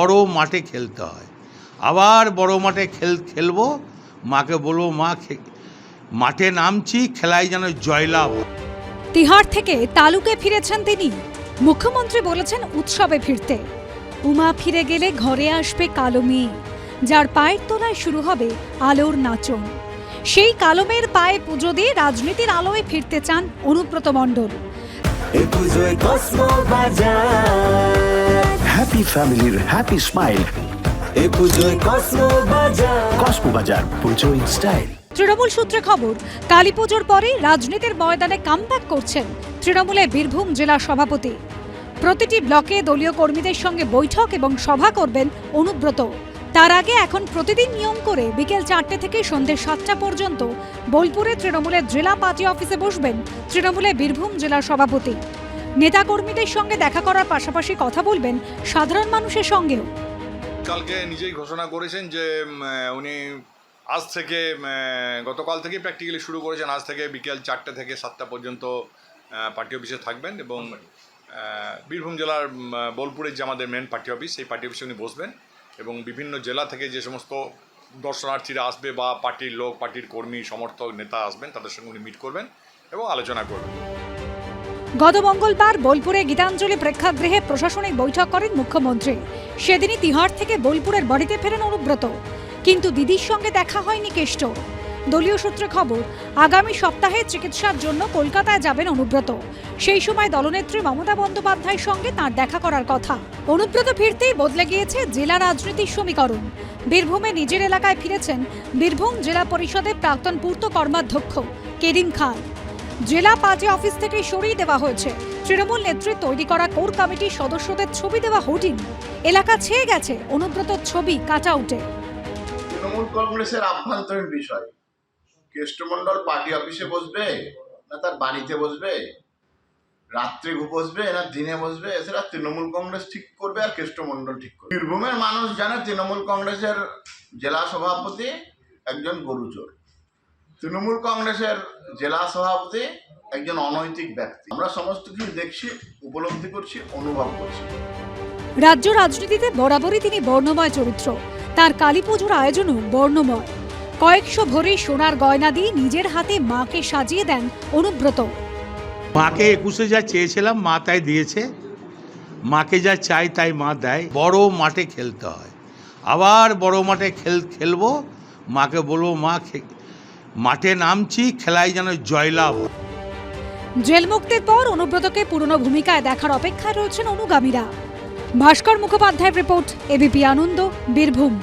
বড় মাঠে খেলতে হয়। আবার বড় মাঠে খেল খেলব। মাকে বলব মা মাঠে নামছি খেলায় যেন জয়লাভ তিহার থেকে তালুকে ফিরেছেন তিনি। মুখ্যমন্ত্রী বলেছেন উৎসবে ফিরতে। উমা ফিরে গেলে ঘরে আসবে কালো মেয়ে যার পায়ের তলায় শুরু হবে আলোর নাচন। সেই কালো মেয়ের পায়ে পুজো দিয়ে রাজনীতির আলোয় ফিরতে চান অনুব্রত মণ্ডল। হ্যাপি ফ্যামিলির হ্যাপি স্মাইল এ পুজোয় কসমো বাজার। কসমো বাজার পুজো ইন স্টাইল তৃণমূল সূত্রে খবর কালী পুজোর পরেই রাজনীতির ময়দানে কামব্যাক করছেন তৃণমূলের বীরভূম জেলা সভাপতি। প্রতিটি ব্লকে দলীয় কর্মীদের সঙ্গে বৈঠক এবং সভা করবেন অনুব্রত। তার আগে এখন প্রতিদিন নিয়ম করে বিকেল চারটে থেকে সন্ধ্যে সাতটা পর্যন্ত বোলপুরে তৃণমূলের জেলা পার্টি অফিসে বসবেন তৃণমূলের বীরভূম জেলার সভাপতি। নেতাকর্মীদের সঙ্গে দেখা করার পাশাপাশি কথা বলবেন সাধারণ মানুষের সঙ্গেও। কালকে নিজেই ঘোষণা করেছেন যে উনি আজ থেকে গতকাল থেকেই প্র্যাকটিক্যালি শুরু করেছেন। আজ থেকে বিকেল চারটে থেকে সাতটা পর্যন্ত পার্টি অফিসে থাকবেন এবং বীরভূম জেলার বোলপুরের যে আমাদের মেন পার্টি অফিস সেই পার্টি অফিসে উনি বসবেন এবং বিভিন্ন জেলা থেকে যে সমস্ত দর্শনার্থীরা আসবে বা পার্টির লোক পার্টির কর্মী সমর্থক নেতা আসবেন তাদের সঙ্গে উনি মিট করবেন এবং আলোচনা করবেন। গত মঙ্গলবার বোলপুরে গীতাঞ্জলি প্রেক্ষাগৃহে প্রশাসনিক বৈঠক করেন মুখ্যমন্ত্রী। সেদিনই তিহার থেকে বোলপুরের বাড়িতে ফেরেন অনুব্রত। কিন্তু দিদির সঙ্গে দেখা হয়নি কেষ্ট। দলীয় সূত্রে খবর, আগামী সপ্তাহে চিকিৎসার জন্য কলকাতায় যাবেন অনুব্রত। সেই সময় দলনেত্রী মমতা বন্দ্যোপাধ্যায়ের সঙ্গে তার দেখা করার কথা। অনুব্রত ফিরতেই বদলে গিয়েছে জেলা রাজনীতির সমীকরণ। বীরভূমে নিজের এলাকায় ফিরেছেন বীরভূম জেলা পরিষদের প্রাক্তন পূর্ত কর্মাধ্যক্ষ কেরিম খান। জেলা পার্টি অফিস থেকে সরিয়ে দেওয়া হয়েছে। তৃণমূল নেত্রী তৈরি করা কোর কমিটির সদস্যদের ছবি দেওয়া হোর্ডিং এলাকা ছেয়ে গেছে, অনুব্রতর ছবি কাটা উঠে। তৃণমূল কংগ্রেসের আভ্যন্তরীণ বিষয়। কেষ্টমন্ডল পার্টি অফিসে বসবে, না তার বাড়িতে বসবে? রাত্রে বসবে, না দিনে বসবে? সেটা তৃণমূল কংগ্রেস ঠিক করবে আর কেষ্টমন্ডল ঠিক করবে। বীরভূমের মানুষ জানে তৃণমূল কংগ্রেসের জেলা সভাপতি একজন গরুচোর। তৃণমূল কংগ্রেসের জেলা সভাপতি একজন অনৈতিক ব্যক্তি। আমরা সমস্ত কিছু দেখছি উপলব্ধি করছি অনুভব করছি। রাজ্য রাজনীতিতে বরাবরই তিনি বর্ণময় চরিত্র। তার কালী পুজোর আয়োজনও বর্ণময়। কয়েকশো ভরি সোনার গয়না দিয়ে নিজের হাতে মাকে সাজিয়ে দেন অনুব্রত। মাকে একুশে যা চেয়েছিলাম মা তাই দিয়েছে। মাকে যা চাই তাই মা দেয়। বড় মাঠে খেলতে হয়। আবার বড় মাঠে খেল খেলব মাকে বলব মা খে- মাঠে নামছি খেলায় যেন জয়লাভ। জেল মুক্তির পর অনুব্রতকে পুরনো ভূমিকায় দেখার অপেক্ষায় রয়েছেন অনুগামীরা ভাস্কর মুখোপাধ্যায়ের রিপোর্ট, এবিপি আনন্দ, বীরভূম